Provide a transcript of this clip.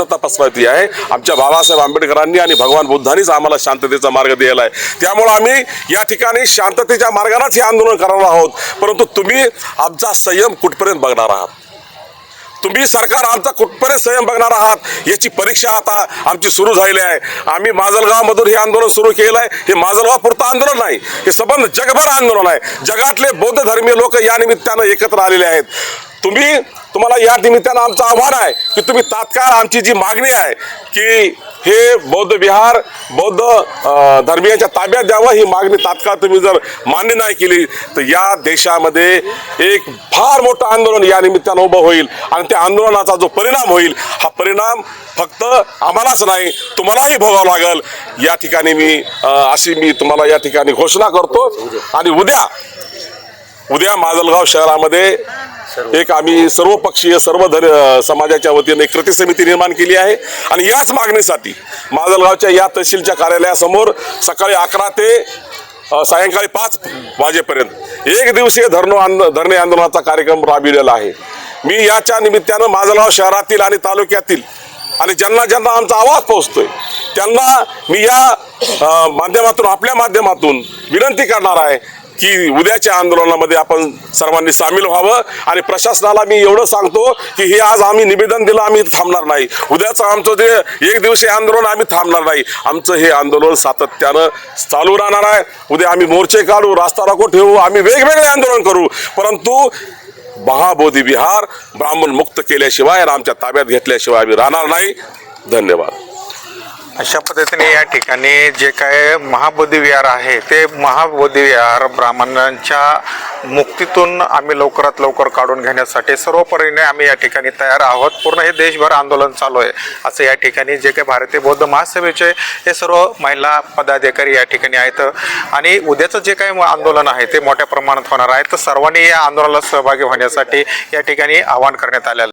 शांतता पसरवती आहे. आमच्या बाबासाहेब आंबेडकरांनी आणि भगवान बुद्धांनीच आम्हाला शांततेचा मार्ग दिलेला आहे. त्यामुळे आम्ही या ठिकाणी शांततेच्या मार्गानेच हे आंदोलन करणार आहोत. परंतु तुम्ही आमचा संयम कुठपर्यंत बघणार आहात? तुम्ही सरकार आमचा कुठपर्यंत संयम बघणार आहात? याची परीक्षा आता आमची सुरू झालेली आहे. आम्ही माजलगावमधून हे आंदोलन सुरू केलं आहे. हे माजलगाव पुरतं आंदोलन नाही. हे संबंध जगभर आंदोलन आहे. जगातले बौद्ध धर्मीय लोक या निमित्तानं एकत्र आलेले आहेत. तुम्ही तुम्हाला या निमित्तानं आमचं आव्हान आहे की तुम्ही तात्काळ आमची जी मागणी आहे की हे बौद्ध विहार बौद्ध धर्मियांच्या ताब्यात द्यावं ही मागणी तात्काळ तुम्ही जर मान्य नाही केली तर या देशामध्ये एक फार मोठं आंदोलन या निमित्तानं उभं होईल आणि त्या आंदोलनाचा जो परिणाम होईल हा परिणाम फक्त आम्हालाच नाही तुम्हालाही भोगावं लागेल. या ठिकाणी मी अशी मी तुम्हाला या ठिकाणी घोषणा करतो. आणि उद्या उद्या माजलगाव शहरामध्ये एक आम्ही सर्व पक्षीय सर्व धर समाजाच्या वतीने एक कृती समिती निर्माण केली आहे आणि याच मागणीसाठी माजलगावच्या या तहसीलच्या कार्यालयासमोर सकाळी अकरा ते सायंकाळी पाच वाजेपर्यंत एक दिवसीय धरणो आंद धरणे आंदोलनाचा कार्यक्रम राबविलेला आहे. मी याच्या निमित्तानं माजलगाव शहरातील आणि तालुक्यातील आणि ज्यांना ज्यांना आमचा आवाज पोहोचतोय त्यांना मी या माध्यमातून आपल्या माध्यमातून विनंती करणार आहे की उद्याच्या आंदोलनामध्ये आपण सर्वांनी सामील व्हावं आणि प्रशासनाला मी एवढं सांगतो की हे आज आम्ही निवेदन दिलं आम्ही थांबणार नाही. उद्याचं आमचं जे एक दिवशी आंदोलन आम्ही थांबणार नाही. आमचं हे आंदोलन सातत्यानं चालू राहणार आहे. उद्या आम्ही मोर्चे काढू रास्ता राखू ठेवू आम्ही वेगवेगळे आंदोलन करू. परंतु महाबोधी विहार ब्राह्मण मुक्त केल्याशिवाय आमच्या ताब्यात घेतल्याशिवाय आम्ही राहणार नाही. धन्यवाद. अशा पद्धतीने या ठिकाणी जे काय महाबोधी विहार आहे ते महाबोधी विहार ब्राह्मणांच्या मुक्तीतून आम्ही लवकरात लवकर काढून घेण्यासाठी सर्व परीने आम्ही या ठिकाणी तयार आहोत. पूर्ण हे देशभर आंदोलन चालू आहे. असं या ठिकाणी जे काही भारतीय बौद्ध महासभेचे हे सर्व महिला पदाधिकारी या ठिकाणी आहेत. आणि उद्याचं जे काही आंदोलन आहे ते मोठ्या प्रमाणात होणार आहे. तर सर्वांनी या आंदोलनाला सहभागी होण्यासाठी या ठिकाणी आवाहन करण्यात आलेलं आहे.